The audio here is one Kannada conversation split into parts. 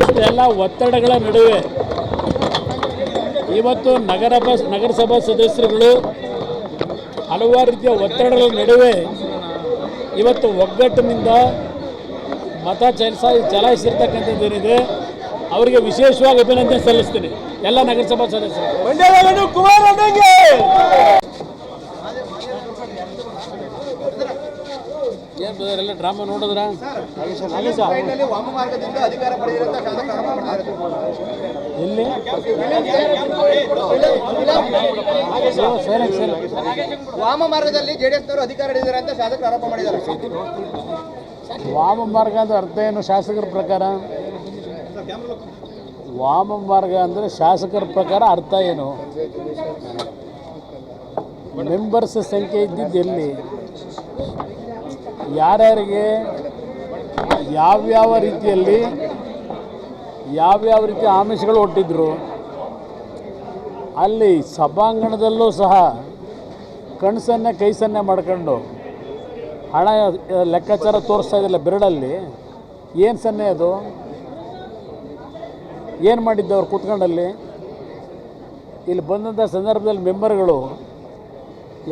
ಇಷ್ಟೆಲ್ಲ ಒತ್ತಡಗಳ ನಡುವೆ ಇವತ್ತು ನಗರ ಬಸ್, ನಗರಸಭಾ ಸದಸ್ಯರುಗಳು ಹಲವಾರು ರೀತಿಯ ಒತ್ತಡಗಳ ನಡುವೆ ಇವತ್ತು ಒಗ್ಗಟ್ಟಿನಿಂದ ಮತ ಚಲಿಸ ಚಲಾಯಿಸಿರ್ತಕ್ಕಂಥದ್ದೇನಿದೆ, ಅವರಿಗೆ ವಿಶೇಷವಾಗಿ ಅಭಿನಂದನೆ ಸಲ್ಲಿಸ್ತೀನಿ. ಎಲ್ಲ ನಗರಸಭಾ ಸದಸ್ಯರು. ಎಲ್ಲ ಡ್ರಾಮಾ ನೋಡಿದ್ರ? ವಾಮ ಅಧಿಕಾರ ಪಡೆದಿರುವಂತ ಶಾಸಕ ಆರೋಪ ಮಾಡಿದ್ದಾರೆ ಎಲ್ಲಿ ಸರಿ. ಸರಿ ವಾಮ ಮಾರ್ಗದಲ್ಲಿ ಜೆಡಿಎಸ್ ನವರು ಅಧಿಕಾರ ಹಿಡಿದಿದ್ದಾರೆ ಅಂತ ಶಾಸಕರು ಆರೋಪ ಮಾಡಿದ್ದಾರೆ. ವಾಮ ಮಾರ್ಗ ಅಂದ್ರೆ ಅರ್ಥ ಏನು ಶಾಸಕರ ಪ್ರಕಾರ? ವಾಮ ಮಾರ್ಗ ಅಂದರೆ ಶಾಸಕರ ಪ್ರಕಾರ ಅರ್ಥ ಏನು? ಮೆಂಬರ್ಸ್ ಸಂಖ್ಯೆ ಇದ್ದಿದ್ದು ಎಲ್ಲಿ? ಯಾರ್ಯಾರಿಗೆ, ಯಾವ್ಯಾವ ರೀತಿಯಲ್ಲಿ, ಯಾವ್ಯಾವ ರೀತಿ ಆಮಿಷಗಳು ಒಟ್ಟಿದ್ರು ಅಲ್ಲಿ ಸಭಾಂಗಣದಲ್ಲೂ ಸಹ ಕಣ್ಸನ್ನೆ ಕೈ ಸನ್ನೆ ಮಾಡ್ಕೊಂಡು ಹಣ ಲೆಕ್ಕಾಚಾರ ತೋರಿಸ್ತಾ ಇದ್ದಿಲ್ಲ ಬೆರಡಲ್ಲಿ ಏನು ಸನ್ನೆ ಅದು? ಏನು ಮಾಡಿದ್ದು ಅವ್ರು ಕೂತ್ಕೊಂಡಲ್ಲಿ? ಇಲ್ಲಿ ಬಂದಂಥ ಸಂದರ್ಭದಲ್ಲಿ ಮೆಂಬರ್ಗಳು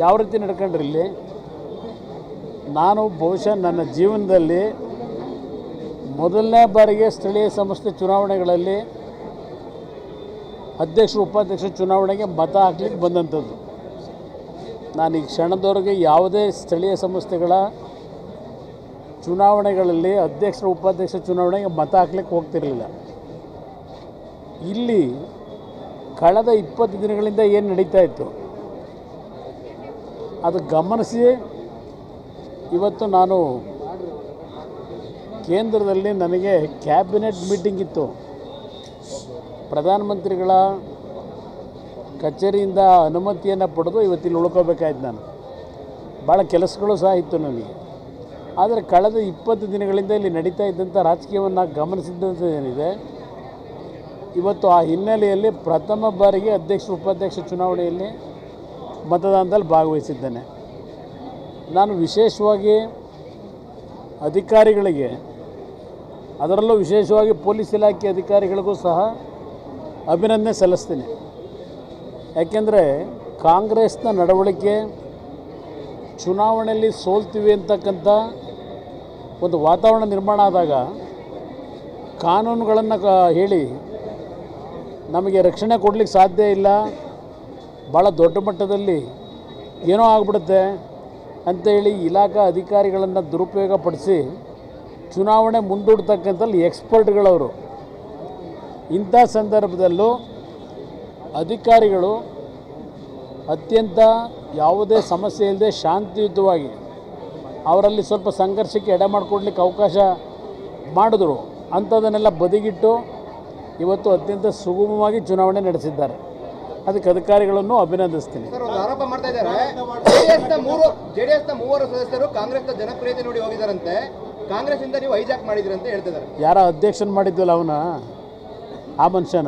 ಯಾವ ರೀತಿ ನಡ್ಕೊಂಡ್ರಿ ಇಲ್ಲಿ? ನಾನು ಬಹುಶಃ ನನ್ನ ಜೀವನದಲ್ಲಿ ಮೊದಲನೇ ಬಾರಿಗೆ ಸ್ಥಳೀಯ ಸಂಸ್ಥೆ ಚುನಾವಣೆಗಳಲ್ಲಿ ಅಧ್ಯಕ್ಷರು ಉಪಾಧ್ಯಕ್ಷ ಚುನಾವಣೆಗೆ ಮತ ಹಾಕ್ಲಿಕ್ಕೆ ಬಂದಂಥದ್ದು. ನಾನು ಈ ಕ್ಷಣದವರೆಗೆ ಯಾವುದೇ ಸ್ಥಳೀಯ ಸಂಸ್ಥೆಗಳ ಚುನಾವಣೆಗಳಲ್ಲಿ ಅಧ್ಯಕ್ಷರ ಉಪಾಧ್ಯಕ್ಷ ಚುನಾವಣೆಗೆ ಮತ ಹಾಕ್ಲಿಕ್ಕೆ ಹೋಗ್ತಿರಲಿಲ್ಲ. ಇಲ್ಲಿ ಕಳೆದ ಇಪ್ಪತ್ತು ದಿನಗಳಿಂದ ಏನು ನಡೀತಾ ಇತ್ತು? ಅದು ಗಮನಿಸಿ ಇವತ್ತು ನಾನು ಕೇಂದ್ರದಲ್ಲಿ ನನಗೆ ಕ್ಯಾಬಿನೆಟ್ ಮೀಟಿಂಗ್ ಇತ್ತು. ಪ್ರಧಾನಮಂತ್ರಿಗಳ ಕಚೇರಿಯಿಂದ ಅನುಮತಿಯನ್ನು ಪಡೆದು ಇವತ್ತಿಲ್ಲಿ ಉಳ್ಕೋಬೇಕಾಯ್ತು ನಾನು. ಭಾಳ ಕೆಲಸಗಳು ಸಹ ಇತ್ತು ನನಗೆ. ಆದರೆ ಕಳೆದ ಇಪ್ಪತ್ತು ದಿನಗಳಿಂದ ಇಲ್ಲಿ ನಡೀತಾ ಇದ್ದಂಥ ರಾಜಕೀಯವನ್ನು ಗಮನಿಸಿದಂಥದ್ದು ಏನಿದೆ, ಇವತ್ತು ಆ ಹಿನ್ನೆಲೆಯಲ್ಲಿ ಪ್ರಥಮ ಬಾರಿಗೆ ಅಧ್ಯಕ್ಷ, ಉಪಾಧ್ಯಕ್ಷ ಚುನಾವಣೆಯಲ್ಲಿ ಮತದಾನದಲ್ಲಿ ಭಾಗವಹಿಸಿದ್ದೇನೆ. ನಾನು ವಿಶೇಷವಾಗಿ ಅಧಿಕಾರಿಗಳಿಗೆ, ಅದರಲ್ಲೂ ವಿಶೇಷವಾಗಿ ಪೊಲೀಸ್ ಇಲಾಖೆ ಅಧಿಕಾರಿಗಳಿಗೂ ಸಹ ಅಭಿನಂದನೆ ಸಲ್ಲಿಸ್ತೀನಿ. ಯಾಕೆಂದರೆ ಕಾಂಗ್ರೆಸ್ನ ನಡವಳಿಕೆ ಚುನಾವಣೆಯಲ್ಲಿ ಸೋಲ್ತೀವಿ ಅಂತಕ್ಕಂಥ ಒಂದು ವಾತಾವರಣ ನಿರ್ಮಾಣ ಆದಾಗ ಕಾನೂನುಗಳನ್ನು ಕ ಹೇಳಿ ನಮಗೆ ರಕ್ಷಣೆ ಕೊಡಲಿಕ್ಕೆ ಸಾಧ್ಯ ಇಲ್ಲ. ಭಾಳ ದೊಡ್ಡ ಮಟ್ಟದಲ್ಲಿ ಏನೋ ಆಗಿಬಿಡುತ್ತೆ. ಅಂತೇಳಿ ಇಲಾಖಾ ಅಧಿಕಾರಿಗಳನ್ನು ದುರುಪಯೋಗ ಪಡಿಸಿ ಚುನಾವಣೆ ಮುಂದೂಡ್ತಕ್ಕಂಥಲ್ಲಿ ಎಕ್ಸ್ಪರ್ಟ್ಗಳವರು. ಇಂಥ ಸಂದರ್ಭದಲ್ಲೂ ಅಧಿಕಾರಿಗಳು ಅತ್ಯಂತ ಯಾವುದೇ ಸಮಸ್ಯೆ ಇಲ್ಲದೆ ಶಾಂತಿಯುತವಾಗಿ ಅವರಲ್ಲಿ ಸ್ವಲ್ಪ ಸಂಘರ್ಷಕ್ಕೆ ಎಡೆ ಮಾಡಿಕೊಡ್ಲಿಕ್ಕೆ ಅವಕಾಶ ಮಾಡಿದ್ರು. ಅಂಥದನ್ನೆಲ್ಲ ಬದಿಗಿಟ್ಟು ಇವತ್ತು ಅತ್ಯಂತ ಸುಗಮವಾಗಿ ಚುನಾವಣೆ ನಡೆಸಿದ್ದಾರೆ. ಅದಕ್ಕೆ ಅಧಿಕಾರಿಗಳನ್ನು ಅಭಿನಂದಿಸ್ತೀನಿ. ಸರ್ ಒಂದು ಆರೋಪ ಜೆಡಿಎಸ್ನ ಮೂರು ಜೆಡಿಎಸ್ನ ಮೂವರು ಸದಸ್ಯರು ಕಾಂಗ್ರೆಸ್ನ ಜನಪ್ರಿಯತೆ ನೋಡಿ ಹೋಗಿದಾರಂತೆ. ಕಾಂಗ್ರೆಸ್ ಇಂದ ನೀವು ಹೈಜಾಕ್ ಮಾಡಿದ್ರಿ ಅಂತ ಹೇಳ್ತಿದ್ದಾರೆ. ಯಾರ ಅಧ್ಯಕ್ಷನ ಮಾಡಿದ್ವಲ್ಲ ಅವನ? ಆ ಮನುಷ್ಯನ?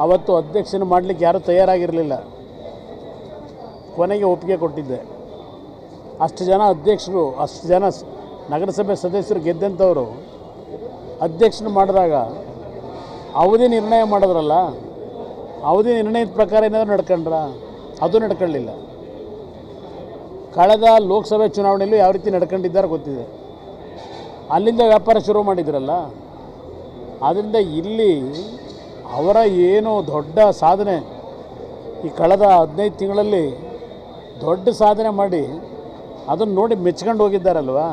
ಅವತ್ತು ಅಧ್ಯಕ್ಷನ ಮಾಡಲಿಕ್ಕೆ ಯಾರೂ ತಯಾರಾಗಿರಲಿಲ್ಲ. ಕೊನೆಗೆ ಒಪ್ಪಿಗೆ ಕೊಟ್ಟಿದ್ದೆ. ಅಷ್ಟು ಜನ ಅಧ್ಯಕ್ಷರು, ಅಷ್ಟು ಜನ ನಗರಸಭೆ ಸದಸ್ಯರು ಗೆದ್ದಂಥವರು ಅಧ್ಯಕ್ಷನ ಮಾಡಿದಾಗ ಅವಧಿ ನಿರ್ಣಯ ಮಾಡಿದ್ರಲ್ಲ? ಅವಧಿ ನಿರ್ಣಯದ ಪ್ರಕಾರ ಏನಾದರೂ ನಡ್ಕೊಂಡ್ರ? ಅದು ನಡ್ಕೊಳ್ಳಿಲ್ಲ. ಕಳೆದ ಲೋಕಸಭೆ ಚುನಾವಣೆಯಲ್ಲೂ ಯಾವ ರೀತಿ ನಡ್ಕೊಂಡಿದ್ದಾರೆ ಗೊತ್ತಿದೆ. ಅಲ್ಲಿಂದ ವ್ಯಾಪಾರ ಶುರು ಮಾಡಿದ್ರಲ್ಲ? ಆದ್ದರಿಂದ ಇಲ್ಲಿ ಅವರ ಏನು ದೊಡ್ಡ ಸಾಧನೆ ಈ ಕಳೆದ ಹದಿನೈದು ತಿಂಗಳಲ್ಲಿ ದೊಡ್ಡ ಸಾಧನೆ ಮಾಡಿ ಅದನ್ನು ನೋಡಿ ಮೆಚ್ಕೊಂಡು ಹೋಗಿದ್ದಾರಲ್ವಾ?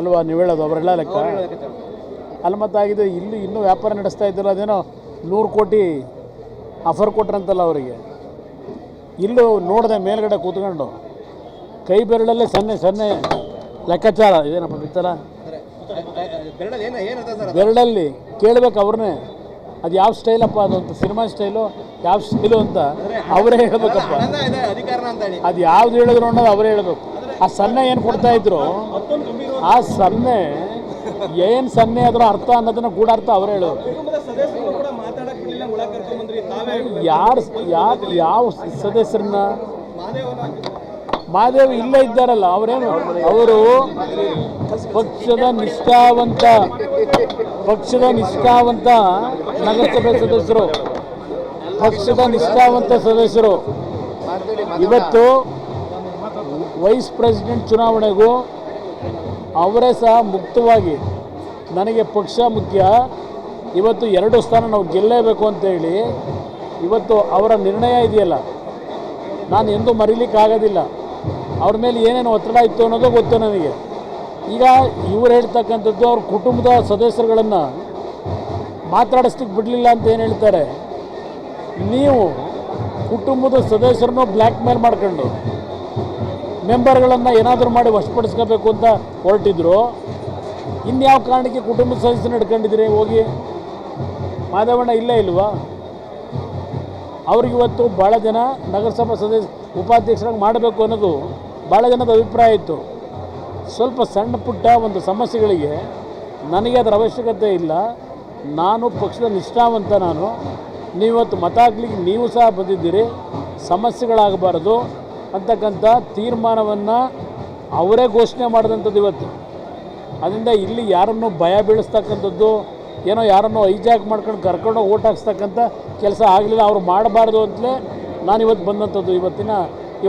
ಅಲ್ವಾ ನೀವು ಹೇಳೋದು ಅವರೆಲ್ಲ ಲೆಕ್ಕ? ಅಲ್ಲಿ ಮತ್ತಾಗಿದೆ ಇಲ್ಲಿ ಇನ್ನೂ ವ್ಯಾಪಾರ ನಡೆಸ್ತಾ ಇದ್ದಿಲ್ಲ ಅದೇನೋ ನೂರು ಕೋಟಿ ಆಫರ್ ಕೊಟ್ರಂತಲ್ಲ ಅವರಿಗೆ. ಇಲ್ಲೂ ನೋಡಿದೆ ಮೇಲ್ಗಡೆ ಕೂತ್ಕೊಂಡು ಕೈ ಬೆರಳಲ್ಲೇ ಸನ್ನೆ ಸನ್ನೆ ಲೆಕ್ಕಾಚಾರ. ಇದೇನಪ್ಪ ಬಿತ್ತಲ್ಲ ಬೆರಳಲ್ಲಿ ಕೇಳಬೇಕು ಅವ್ರನ್ನೇ. ಅದು ಯಾವ ಸ್ಟೈಲಪ್ಪ, ಅದು ಅಂತ ಸಿನಿಮಾ ಸ್ಟೈಲು, ಯಾವ ಸ್ಟೈಲು ಅಂತ ಅವರೇ ಹೇಳಬೇಕಪ್ಪ. ಅದು ಯಾವ್ದು ಹೇಳಿದ್ರು ಅನ್ನೋದು ಅವರೇ ಹೇಳಬೇಕು. ಆ ಸನ್ನೆ ಏನು ಕೊಡ್ತಾ ಇದ್ರು? ಆ ಸನ್ನೆ ಏನು ಸನ್ನೆ ಆದರೂ ಅರ್ಥ ಅನ್ನೋದನ್ನ ಕೂಡ ಅರ್ಥ ಅವರೇ ಹೇಳೋರು. ಯಾರು ಯಾರು, ಯಾವ ಸದಸ್ಯರನ್ನ? ಮಾದೇವ್ ಇಲ್ಲೇ ಇದ್ದಾರಲ್ಲ, ಅವರೇನು? ಅವರು ಪಕ್ಷದ ನಿಷ್ಠಾವಂತ ಪಕ್ಷದ ನಿಷ್ಠಾವಂತ ನಗರಸಭೆ ಸದಸ್ಯರು. ಪಕ್ಷದ ನಿಷ್ಠಾವಂತ ಸದಸ್ಯರು. ಇವತ್ತು ವೈಸ್ ಪ್ರೆಸಿಡೆಂಟ್ ಚುನಾವಣೆಗೂ ಅವರೇ ಸಹ ಮುಕ್ತವಾಗಿ, ನನಗೆ ಪಕ್ಷ ಮುಖ್ಯ, ಇವತ್ತು ಎರಡು ಸ್ಥಾನ ನಾವು ಗೆಲ್ಲೇಬೇಕು ಅಂತೇಳಿ ಇವತ್ತು ಅವರ ನಿರ್ಣಯ ಇದೆಯಲ್ಲ? ನಾನು ಎಂದೂ ಮರೀಲಿಕ್ಕಾಗೋದಿಲ್ಲ. ಅವ್ರ ಮೇಲೆ ಏನೇನು ಒತ್ತಡ ಇತ್ತು ಅನ್ನೋದು ಗೊತ್ತು ನನಗೆ. ಈಗ ಇವ್ರು ಹೇಳ್ತಕ್ಕಂಥದ್ದು ಅವ್ರ ಕುಟುಂಬದ ಸದಸ್ಯರುಗಳನ್ನು ಮಾತಾಡಿಸ್ಲಿಕ್ಕೆ ಬಿಡಲಿಲ್ಲ ಅಂತ ಏನು ಹೇಳ್ತಾರೆ? ನೀವು ಕುಟುಂಬದ ಸದಸ್ಯರನ್ನು ಬ್ಲ್ಯಾಕ್ ಮೇಲ್ ಮಾಡ್ಕೊಂಡು ಮೆಂಬರ್ಗಳನ್ನು ಏನಾದರೂ ಮಾಡಿ ವಶಪಡಿಸ್ಕೋಬೇಕು ಅಂತ ಹೊರಟಿದ್ರು, ಇನ್ಯಾವ ಕಾರಣಕ್ಕೆ ಕುಟುಂಬದ ಸದಸ್ಯರು ಹಿಡ್ಕೊಂಡಿದ್ದೀರಿ? ಹೋಗಿ. ಮಾಧವಣ್ಣ ಇಲ್ಲೇ ಇಲ್ವಾ? ಅವ್ರಿಗೆ ಇವತ್ತು ಭಾಳ ಜನ ನಗರಸಭಾ ಸದಸ್ಯ ಉಪಾಧ್ಯಕ್ಷರಾಗಿ ಮಾಡಬೇಕು ಅನ್ನೋದು ಭಾಳ ಜನದ ಅಭಿಪ್ರಾಯ ಇತ್ತು. ಸ್ವಲ್ಪ ಸಣ್ಣ ಪುಟ್ಟ ಒಂದು ಸಮಸ್ಯೆಗಳಿಗೆ ನನಗೆ ಅದರ ಅವಶ್ಯಕತೆ ಇಲ್ಲ. ನಾನು ಪಕ್ಷದ ನಿಷ್ಠಾವಂತ ನಾನು. ನೀವತ್ತು ಮತ ಹಾಕ್ಲಿಕ್ಕೆ ನೀವು ಸಹ ಬಂದಿದ್ದೀರಿ. ಸಮಸ್ಯೆಗಳಾಗಬಾರ್ದು ಅಂತಕ್ಕಂಥ ತೀರ್ಮಾನವನ್ನು ಅವರೇ ಘೋಷಣೆ ಮಾಡಿದಂಥದ್ದು ಇವತ್ತು. ಅದರಿಂದ ಇಲ್ಲಿ ಯಾರನ್ನು ಭಯ ಬೀಳಿಸ್ತಕ್ಕಂಥದ್ದು ಏನೋ ಯಾರನ್ನೋ ಹೈಜಾಕ್ ಮಾಡ್ಕೊಂಡು ಕರ್ಕೊಂಡು ಓಟ್ ಹಾಕ್ಸ್ತಕ್ಕಂಥ ಕೆಲಸ ಆಗಲಿಲ್ಲ, ಅವ್ರು ಮಾಡಬಾರ್ದು ಅಂತಲೇ ನಾನು ಇವತ್ತು ಬಂದಂಥದ್ದು ಇವತ್ತಿನ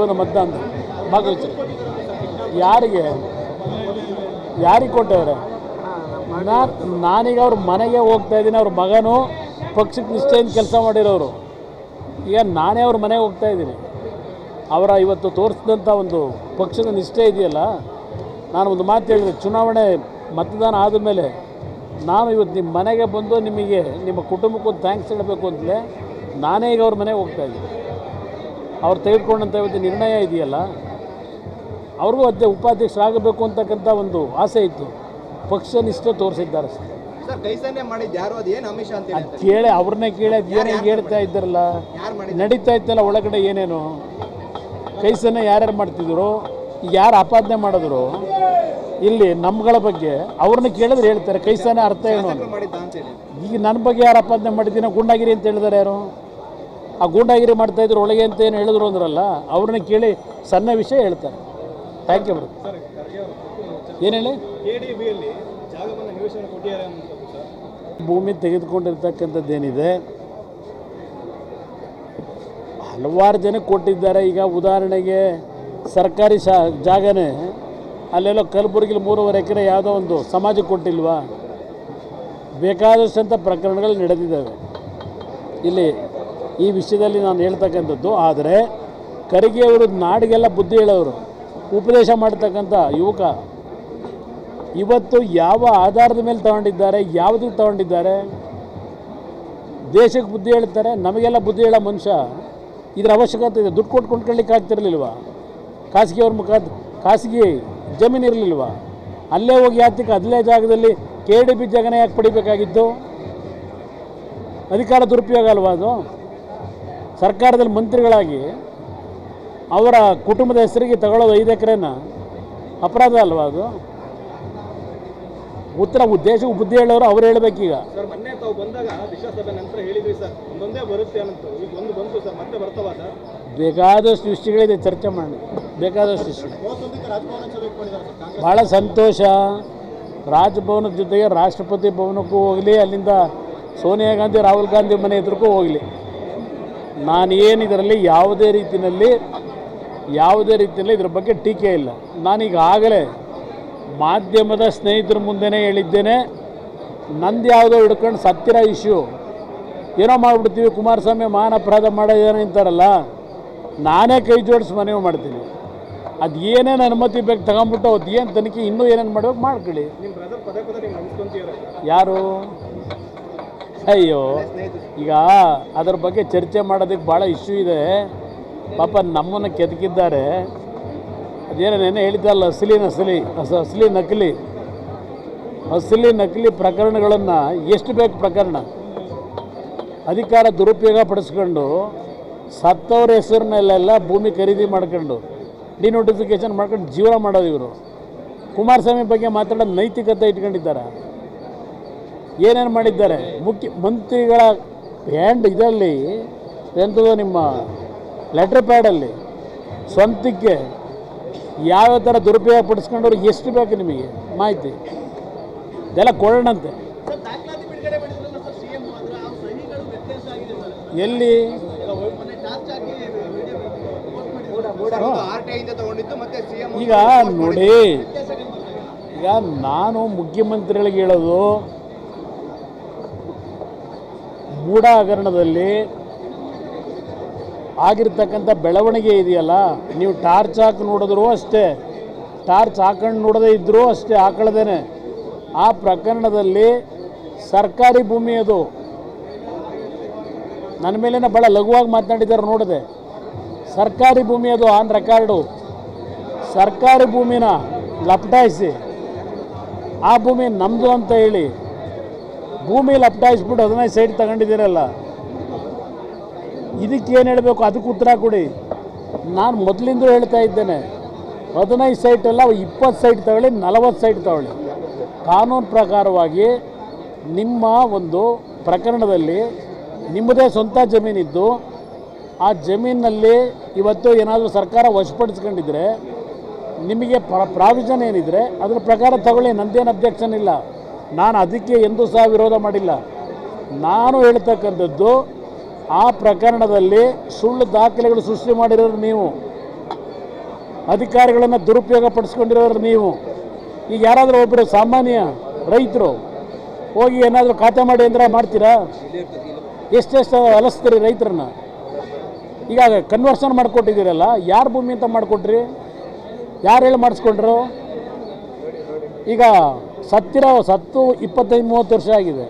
ಒಂದು ಮತದಾನ ಭಾಗವಹಿಸಿ ಯಾರಿಗೆ? ಯಾರಿಗೆ ಕೊಟ್ಟವ್ರೆ ನಾನು ನಾನೀಗ ಅವ್ರ ಮನೆಗೆ ಹೋಗ್ತಾ ಇದ್ದೀನಿ, ಅವ್ರ ಮಗನು ಪಕ್ಷಕ್ಕೆ ನಿಷ್ಠೆಯಿಂದ ಕೆಲಸ ಮಾಡಿರೋರು. ಈಗ ನಾನೇ ಅವ್ರ ಮನೆಗೆ ಹೋಗ್ತಾ ಇದ್ದೀನಿ. ಅವರ ಇವತ್ತು ತೋರಿಸಿದಂಥ ಒಂದು ಪಕ್ಷದ ನಿಷ್ಠೆ ಇದೆಯಲ್ಲ? ನಾನು ಒಂದು ಮಾತು ಹೇಳಿದೆ, ಚುನಾವಣೆ ಮತದಾನ ಆದಮೇಲೆ ನಾನು ಇವತ್ತು ನಿಮ್ಮ ಮನೆಗೆ ಬಂದು ನಿಮಗೆ ನಿಮ್ಮ ಕುಟುಂಬಕ್ಕೂ ಥ್ಯಾಂಕ್ಸ್ ಹೇಳಬೇಕು ಅಂತಲೇ ನಾನೇ ಈಗ ಅವ್ರ ಮನೆಗೆ ಹೋಗ್ತಾ ಇದ್ದೀನಿ. ಅವ್ರು ತೆಗೆದುಕೊಂಡಂಥ ಇವತ್ತು ನಿರ್ಣಯ ಇದೆಯಲ್ಲ ಅವ್ರಿಗೂ ಅದೇ ಉಪಾಧ್ಯಕ್ಷರಾಗಬೇಕು ಅಂತಕ್ಕಂಥ ಒಂದು ಆಸೆ ಇತ್ತು. ಪಕ್ಷ ನಿಷ್ಠೆ ತೋರಿಸಿದ್ದಾರೆ ಸರ್. ಅದು ಅಂತ ಕೇಳಿ ಅವ್ರನ್ನೇ ಕೇಳಿ ಏನೇ ಹೇಳ್ತಾ ಇದ್ದಾರಲ್ಲ? ನಡೀತಾ ಇತ್ತಲ್ಲ ಒಳಗಡೆ ಏನೇನು? ಕೈಸನ್ನ ಯಾರ್ಯಾರು ಮಾಡ್ತಿದ್ರು? ಯಾರು ಆಪಾದನೆ ಮಾಡಿದ್ರು? ಇಲ್ಲಿ ನಮ್ಗಳ ಬಗ್ಗೆ ಅವ್ರನ್ನ ಕೇಳಿದ್ರೆ ಹೇಳ್ತಾರೆ ಕೈಸಾನೆ ಅರ್ಥ ಏನು ಈಗ ನನ್ನ ಬಗ್ಗೆ ಯಾರು ಅಪಾದನೆ ಮಾಡಿದ್ದೀನಿ ಗೂಂಡಾಗಿರಿ ಅಂತ ಹೇಳಿದಾರೆ ಯಾರು? ಆ ಗೂಂಡಾಗಿರಿ ಮಾಡ್ತಾ ಇದ್ರು ಒಳಗೆ ಅಂತ ಏನು ಹೇಳಿದ್ರು ಅಂದ್ರಲ್ಲ ಅವ್ರನ್ನ ಕೇಳಿ ಸಣ್ಣ ವಿಷಯ ಹೇಳ್ತಾರೆ. ಥ್ಯಾಂಕ್ ಯು ಮೇಡಮ್ ಏನು ಹೇಳಿ? ಭೂಮಿ ತೆಗೆದುಕೊಂಡಿರ್ತಕ್ಕಂಥದ್ದೇನಿದೆ? ಹಲವಾರು ಜನಕ್ಕೆ ಕೊಟ್ಟಿದ್ದಾರೆ. ಈಗ ಉದಾಹರಣೆಗೆ ಸರ್ಕಾರಿ ಶಾ ಜಾಗನೇ ಅಲ್ಲೆಲ್ಲೋ ಕಲಬುರಗಿಲಿ ಮೂರುವರೆ ಎಕರೆ ಯಾವುದೋ ಒಂದು ಸಮಾಜಕ್ಕೆ ಕೊಟ್ಟಿಲ್ವಾ? ಬೇಕಾದಷ್ಟಂಥ ಪ್ರಕರಣಗಳು ನಡೆದಿದ್ದಾವೆ. ಇಲ್ಲಿ ಈ ವಿಷಯದಲ್ಲಿ ನಾನು ಹೇಳ್ತಕ್ಕಂಥದ್ದು, ಆದರೆ ಖರ್ಗೆಯವರು ನಾಡಿಗೆಲ್ಲ ಬುದ್ಧಿ ಹೇಳೋರು, ಉಪದೇಶ ಮಾಡ್ತಕ್ಕಂಥ ಯುವಕ ಇವತ್ತು ಯಾವ ಆಧಾರದ ಮೇಲೆ ತಗೊಂಡಿದ್ದಾರೆ, ಯಾವುದಕ್ಕೆ ತಗೊಂಡಿದ್ದಾರೆ? ದೇಶಕ್ಕೆ ಬುದ್ಧಿ ಹೇಳ್ತಾರೆ, ನಮಗೆಲ್ಲ ಬುದ್ಧಿ ಹೇಳೋ ಮನುಷ್ಯ, ಇದರ ಅವಶ್ಯಕತೆ ಇದೆ. ದುಡ್ಡು ಕೊಟ್ಟು ಕೊಂಡ್ಕೊಳ್ಳಿಕ್ಕೆ ಆಗ್ತಿರಲಿಲ್ವಾ? ಖಾಸಗಿಯವ್ರ ಮುಖಾಂತರ ಮುಖ ಖಾಸಗಿ ಜಮೀನು ಇರಲಿಲ್ವಾ? ಅಲ್ಲೇ ಹೋಗಿ ಯಾತಕ್ಕೆ ಅದಲೇ ಜಾಗದಲ್ಲಿ ಕೆ ಡಿ ಬಿ ಜಗನ ಯಾಕೆ ಪಡಿಬೇಕಾಗಿತ್ತು? ಅಧಿಕಾರ ದುರುಪಯೋಗ ಅಲ್ವಾ ಅದು? ಸರ್ಕಾರದಲ್ಲಿ ಮಂತ್ರಿಗಳಾಗಿ ಅವರ ಕುಟುಂಬದ ಹೆಸರಿಗೆ ತಗೊಳ್ಳೋದು ಐದು ಎಕರೆನ ಅಪರಾಧ ಅಲ್ವಾ ಅದು? ಉತ್ತರ ದೇಶಕ್ಕೆ ಬುದ್ಧಿ ಹೇಳೋರು ಅವ್ರು ಹೇಳಬೇಕೀಗ. ಬಂದಾಗ ನಂತರ ಹೇಳಿದ್ವಿ ಸರ್. ಒಂದೊಂದೇ ಬರುತ್ತೆ ಅಂತ ಈಗ ಒಂದು ಬಂತು ಸರ್, ಮತ್ತೆ ಬರ್ತಾವ ಬೇಕಾದಷ್ಟು ಸೃಷ್ಟಿಗಳಿದೆ ಚರ್ಚೆ ಮಾಡಿ. ಬೇಕಾದಷ್ಟು ಕಾಂಗ್ರೆಸ್ ಭಾಳ ಸಂತೋಷ. ರಾಜಭವನದ ಜೊತೆಗೆ ರಾಷ್ಟ್ರಪತಿ ಭವನಕ್ಕೂ ಹೋಗಲಿ, ಅಲ್ಲಿಂದ ಸೋನಿಯಾ ಗಾಂಧಿ, ರಾಹುಲ್ ಗಾಂಧಿ ಮನೆ ಎದುರಿಗೂ ಹೋಗಲಿ. ನಾನೇನು ಇದರಲ್ಲಿ ಯಾವುದೇ ರೀತಿಯಲ್ಲಿ ಯಾವುದೇ ರೀತಿಯಲ್ಲಿ ಇದ್ರ ಬಗ್ಗೆ ಟೀಕೆ ಇಲ್ಲ. ನಾನೀಗ ಆಗಲೇ ಮಾಧ್ಯಮದ ಸ್ನೇಹಿತರ ಮುಂದೆನೇ ಹೇಳಿದ್ದೇನೆ, ನಂದು ಯಾವುದೋ ಹಿಡ್ಕೊಂಡು ಸತ್ತಿರ ಇಶ್ಯೂ ಏನೋ ಮಾಡಿಬಿಡ್ತೀವಿ, ಕುಮಾರಸ್ವಾಮಿ ಮಾನ ಅಪರಾಧ ಮಾಡೋದೇನೋ ಅಂತಾರಲ್ಲ. ನಾನೇ ಕೈ ಜೋಡಿಸಿ ಮನವಿ ಮಾಡ್ತೀನಿ. ಅದು ಏನೇನು ಅನುಮತಿ ಬೇಕು ತಗೊಂಬಿಟ್ಟು ಅದು ಏನು ತನಿಖೆ ಇನ್ನೂ ಏನೇನು ಮಾಡ್ಬೇಕು ಮಾಡ್ಕೊಳ್ಳಿ. ಯಾರು? ಅಯ್ಯೋ ಈಗ ಅದ್ರ ಬಗ್ಗೆ ಚರ್ಚೆ ಮಾಡೋದಕ್ಕೆ ಭಾಳ ಇಶ್ಯೂ ಇದೆ. ಪಾಪ ನಮ್ಮನ್ನು ಕೆದಕಿದ್ದಾರೆ. ಅದೇನೋ ನೆನೆ ಹೇಳಿದ್ದಲ್ಲ ಅಸಲಿ ನಸಲಿ ಹಸ ಅಸಲಿ ನಕಲಿ. ಅಸಲಿ ನಕಲಿ ಪ್ರಕರಣಗಳನ್ನು ಎಷ್ಟು ಬೇಕು ಪ್ರಕರಣ? ಅಧಿಕಾರ ದುರುಪಯೋಗ ಪಡಿಸ್ಕೊಂಡು ಸತ್ತವ್ರ ಹೆಸರಿನಲ್ಲೆಲ್ಲ ಭೂಮಿ ಖರೀದಿ ಮಾಡ್ಕೊಂಡು ಡಿನೋಟಿಫಿಕೇಶನ್ ಮಾಡ್ಕೊಂಡು ಜೀವನ ಮಾಡೋದು ಇವರು. ಕುಮಾರಸ್ವಾಮಿ ಬಗ್ಗೆ ಮಾತಾಡೋ ನೈತಿಕತೆ ಇಟ್ಕೊಂಡಿದ್ದಾರೆ. ಏನೇನು ಮಾಡಿದ್ದಾರೆ? ಮುಖ್ಯ ಮಂತ್ರಿಗಳ ಹ್ಯಾಂಡ್ ಇದರಲ್ಲಿ ಎಂಥದ್ದು ನಿಮ್ಮ ಲೆಟ್ರ್ ಪ್ಯಾಡಲ್ಲಿ ಸ್ವಂತಕ್ಕೆ ಯಾವ್ಯಾವ ಥರ ದುರುಪಯೋಗ ಪಡಿಸ್ಕೊಂಡವ್ರು ಎಷ್ಟು ಬೇಕು ನಿಮಗೆ? ಮಾಹಿತಿ. ಇದೆಲ್ಲ ಕೊಡೋಣಂತೆ. ಎಲ್ಲಿ? ಈಗ ನೋಡಿ, ಈಗ ನಾನು ಮುಖ್ಯಮಂತ್ರಿಗಳಿಗೆ ಹೇಳೋದು, ಮೂಢ ಹಗರಣದಲ್ಲಿ ಆಗಿರ್ತಕ್ಕಂಥ ಬೆಳವಣಿಗೆ ಇದೆಯಲ್ಲ, ನೀವು ಟಾರ್ಚ್ ಹಾಕಿ ನೋಡಿದ್ರೂ ಅಷ್ಟೇ, ಟಾರ್ಚ್ ಹಾಕೊಂಡು ನೋಡದೇ ಇದ್ದರೂ ಅಷ್ಟೇ ಹಾಕೊಳ್ಳದೇನೆ ಆ ಪ್ರಕರಣದಲ್ಲಿ ಸರ್ಕಾರಿ ಭೂಮಿ ಅದು. ನನ್ನ ಮೇಲೇನೆ ಭಾಳ ಲಘುವಾಗಿ ಮಾತನಾಡಿದ್ದಾರೆ ನೋಡಿದೆ. ಸರ್ಕಾರಿ ಭೂಮಿ ಅದು ಆನ್ ರೆಕಾರ್ಡು ಸರ್ಕಾರಿ ಭೂಮಿನ ಲಪಟಾಯಿಸಿ ಆ ಭೂಮಿ ನಮ್ಮದು ಅಂತ ಹೇಳಿ ಭೂಮಿ ಲಪಟಾಯಿಸ್ಬಿಟ್ಟು ಹದಿನೈದು ಸೈಟ್ ತಗೊಂಡಿದ್ದೀರಲ್ಲ. ಏನು ಹೇಳಬೇಕು? ಅದಕ್ಕೆ ಉತ್ತರ ಕೊಡಿ. ನಾನು ಮೊದಲಿಂದ ಹೇಳ್ತಾ ಇದ್ದೇನೆ. ಹದಿನೈದು ಸೈಟ್ ಅಲ್ಲ, ಇಪ್ಪತ್ತು ಸೈಟ್ ತಗೊಳ್ಳಿ, ನಲವತ್ತು ಸೈಟ್ ತಗೊಳ್ಳಿ. ಕಾನೂನು ಪ್ರಕಾರವಾಗಿ ನಿಮ್ಮ ಒಂದು ಪ್ರಕರಣದಲ್ಲಿ ನಿಮ್ಮದೇ ಸ್ವಂತ ಜಮೀನಿದ್ದು, ಆ ಜಮೀನಲ್ಲಿ ಇವತ್ತು ಏನಾದರೂ ಸರ್ಕಾರ ವಶಪಡಿಸ್ಕೊಂಡಿದ್ರೆ, ನಿಮಗೆ ಪ್ರ, ಪ್ರಾವಿಷನ್ ಏನಿದ್ರೆ ಅದ್ರ ಪ್ರಕಾರ ತಗೊಳ್ಳಿ, ನಂದೇನು ಅಬ್ಜೆಕ್ಷನ್ ಇಲ್ಲ. ನಾನು ಅದಕ್ಕೆ ಎಂದೂ ಸಹ ವಿರೋಧ ಮಾಡಿಲ್ಲ. ನಾನು ಹೇಳ್ತಕ್ಕಂಥದ್ದು, ಆ ಪ್ರಕರಣದಲ್ಲಿ ಸುಳ್ಳು ದಾಖಲೆಗಳು ಸೃಷ್ಟಿ ಮಾಡಿರೋರು ನೀವು. ಅಧಿಕಾರಿಗಳನ್ನು ದುರುಪಯೋಗ ಪಡಿಸ್ಕೊಂಡಿರೋರು ನೀವು. ಈಗ ಯಾರಾದರೂ ಒಬ್ಬರು ಸಾಮಾನ್ಯ ರೈತರು ಹೋಗಿ ಏನಾದರೂ ಖಾತೆ ಮಾಡಿ ಅಂದರೆ ಮಾಡ್ತೀರಾ? ಎಷ್ಟೆಷ್ಟು ಅಲಸ್ತೀರಿ ರೈತರನ್ನ? ಈಗ ಕನ್ವರ್ಷನ್ ಮಾಡಿಕೊಟ್ಟಿದ್ದೀರಲ್ಲ, ಯಾರು ಭೂಮಿ ಅಂತ ಮಾಡಿಕೊಟ್ರಿ? ಯಾರು ಹೇಳಿ ಮಾಡಿಸ್ಕೊಂಡ್ರು? ಈಗ ಸತ್ತಿರೋ ಸತ್ತು ಇಪ್ಪತ್ತೈದು, ಮೂವತ್ತು ವರ್ಷ ಆಗಿದೆ.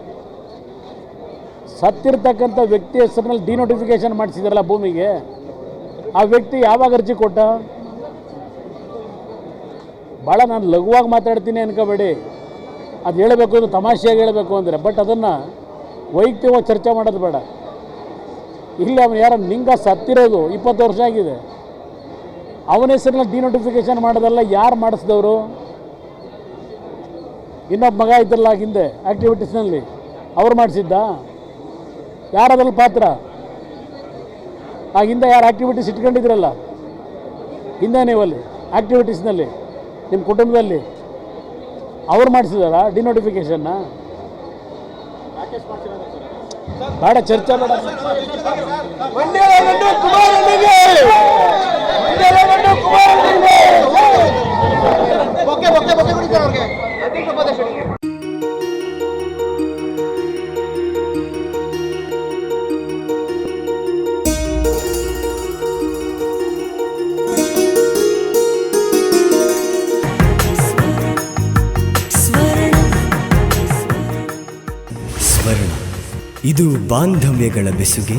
ಸತ್ತಿರ್ತಕ್ಕಂಥ ವ್ಯಕ್ತಿ ಹೆಸರಿನಲ್ಲಿ ಡಿನೋಟಿಫಿಕೇಷನ್ ಮಾಡಿಸಿದ್ರಲ್ಲ ಭೂಮಿಗೆ, ಆ ವ್ಯಕ್ತಿ ಯಾವಾಗ ಅರ್ಜಿ ಕೊಟ್ಟ? ಭಾಳ ನಾನು ಲಘುವಾಗಿ ಮಾತಾಡ್ತೀನಿ ಅನ್ಕೋಬೇಡಿ. ಅದು ಹೇಳಬೇಕು ತಮಾಷೆಯಾಗಿ ಹೇಳಬೇಕು ಅಂದರೆ ಬಟ್ ಅದನ್ನು ವೈಯಕ್ತಿಕವಾಗಿ ಚರ್ಚೆ ಮಾಡೋದು ಬೇಡ. ಇಲ್ಲಿ ಅವನು ಯಾರ ನಿಂಗ ಸತ್ತಿರೋದು ಇಪ್ಪತ್ತು ವರ್ಷ ಆಗಿದೆ. ಅವನ ಹೆಸರಿನಲ್ಲಿ ಡಿನೋಟಿಫಿಕೇಶನ್ ಮಾಡೋದಲ್ಲ, ಯಾರು ಮಾಡಿಸಿದವರು? ಇನ್ನೊಬ್ಬ ಮಗ ಇದ್ದಲ್ಲ ಹಿಂದೆ ಆ್ಯಕ್ಟಿವಿಟೀಸ್ನಲ್ಲಿ ಅವ್ರು ಮಾಡಿಸಿದ್ದ? ಯಾರದ್ರಲ್ಲಿ ಪಾತ್ರ? ಆ ಹಿಂದೆ ಯಾರು ಆ್ಯಕ್ಟಿವಿಟೀಸ್ ಇಟ್ಕೊಂಡಿದ್ರಲ್ಲ? ಹಿಂದೆ ನೀವಲ್ಲಿ ಆ್ಯಕ್ಟಿವಿಟೀಸ್ನಲ್ಲಿ ನಿಮ್ಮ ಕುಟುಂಬದಲ್ಲಿ, ಅವ್ರು ಮಾಡಿಸಿದಾರ ಡಿನೋಟಿಫಿಕೇಶನ್ನ ಬೇಡ ಚರ್ಚೆ ಬೇಡ ಬೊಕ್ಕೆ ಬೊಕ್ಕೆ ಬೊಕ್ಕೆ ಕೊಡಿ ಸರ್ ಅವ್ರಿಗೆ ಅಧ್ಯಕ್ಷ ಉಪಾಧ್ಯಕ್ಷರಿಗೆ ಬಾಂಧವ್ಯಗಳ ಬೆಸುಗೆ